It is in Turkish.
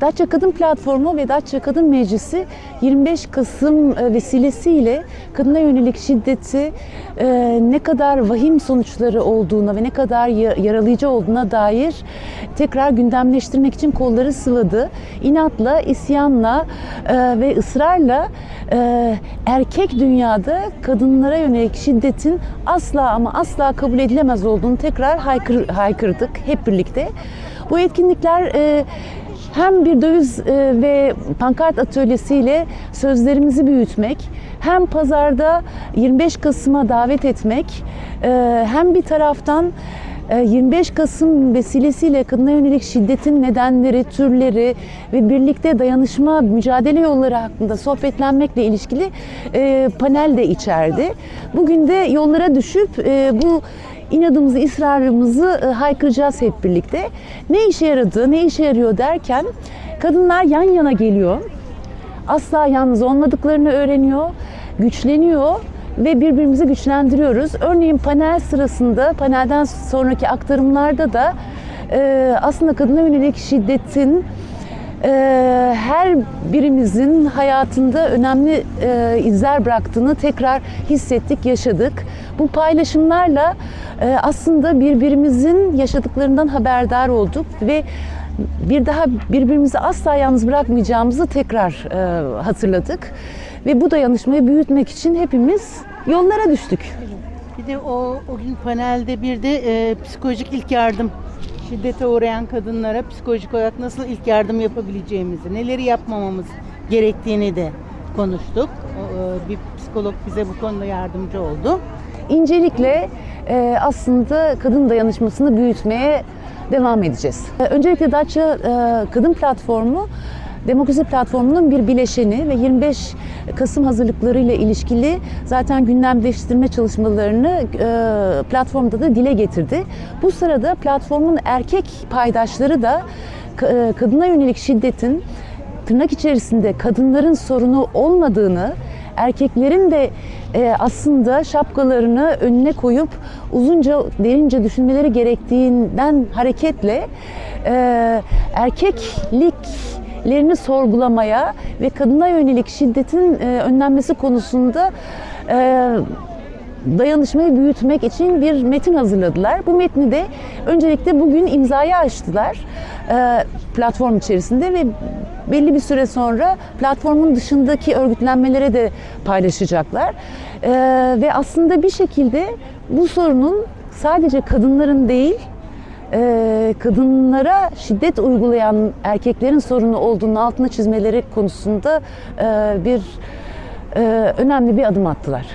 Datça Kadın Platformu ve Datça Kadın Meclisi 25 Kasım e, vesilesiyle kadına yönelik şiddeti e, ne kadar vahim sonuçları olduğuna ve ne kadar ya- yaralayıcı olduğuna dair tekrar gündemleştirmek için kolları sıvadı. İnatla, isyanla e, ve ısrarla erkek dünyada kadınlara yönelik şiddetin asla ama asla kabul edilemez olduğunu tekrar haykır, haykırdık hep birlikte. Bu etkinlikler hem bir döviz e, ve pankart atölyesiyle sözlerimizi büyütmek, hem pazarda 25 Kasım'a davet etmek, e, hem bir taraftan e, 25 Kasım vesilesiyle kadına yönelik şiddetin nedenleri, türleri ve birlikte dayanışma, mücadele yolları hakkında sohbetlenmekle ilişkili e, panel de içerdi. Bugün de yollara düşüp e, bu inadımızı, ısrarımızı e, haykıracağız hep birlikte. Ne işe yaradı, ne işe yarıyor derken kadınlar yan yana geliyor. Asla yalnız olmadıklarını öğreniyor, güçleniyor ve birbirimizi güçlendiriyoruz. Örneğin panel sırasında, panelden sonraki aktarımlarda da e, aslında kadına yönelik şiddetin e, her birimizin hayatında önemli e, izler bıraktığını tekrar hissettik, yaşadık. Bu paylaşımlarla e, aslında birbirimizin yaşadıklarından haberdar olduk ve bir daha birbirimizi asla yalnız bırakmayacağımızı tekrar e, hatırladık. Ve bu dayanışmayı büyütmek için hepimiz yollara düştük. Bir de o, o gün panelde bir de e, psikolojik ilk yardım şiddete uğrayan kadınlara psikolojik olarak nasıl ilk yardım yapabileceğimizi, neleri yapmamamız gerektiğini de konuştuk. E, bir psikolog bize bu konuda yardımcı oldu. İncelikle e, aslında kadın dayanışmasını büyütmeye devam edeceğiz. E, Öncelikle Datça Kadın Platformu Demokrasi Platformu'nun bir bileşeni ve 25 Kasım hazırlıklarıyla ilişkili zaten gündemleştirme çalışmalarını e, platformda da dile getirdi. Bu sırada platformun erkek paydaşları da e, kadına yönelik şiddetin tırnak içerisinde kadınların sorunu olmadığını, erkeklerin de e, aslında şapkalarını önüne koyup uzunca, derince düşünmeleri gerektiğinden hareketle e, erkekliklerini sorgulamaya ve kadına yönelik şiddetin e, önlenmesi konusunda e, dayanışmayı büyütmek için bir metin hazırladılar. Bu metni de öncelikle bugün imzaya açtılar e, platform içerisinde ve belli bir süre sonra platformun dışındaki örgütlenmelere de paylaşacaklar. Ve aslında bir şekilde bu sorunun sadece kadınların değil, e, kadınlara şiddet uygulayan erkeklerin sorunu olduğunu altına çizmeleri konusunda e, bir e, önemli bir adım attılar.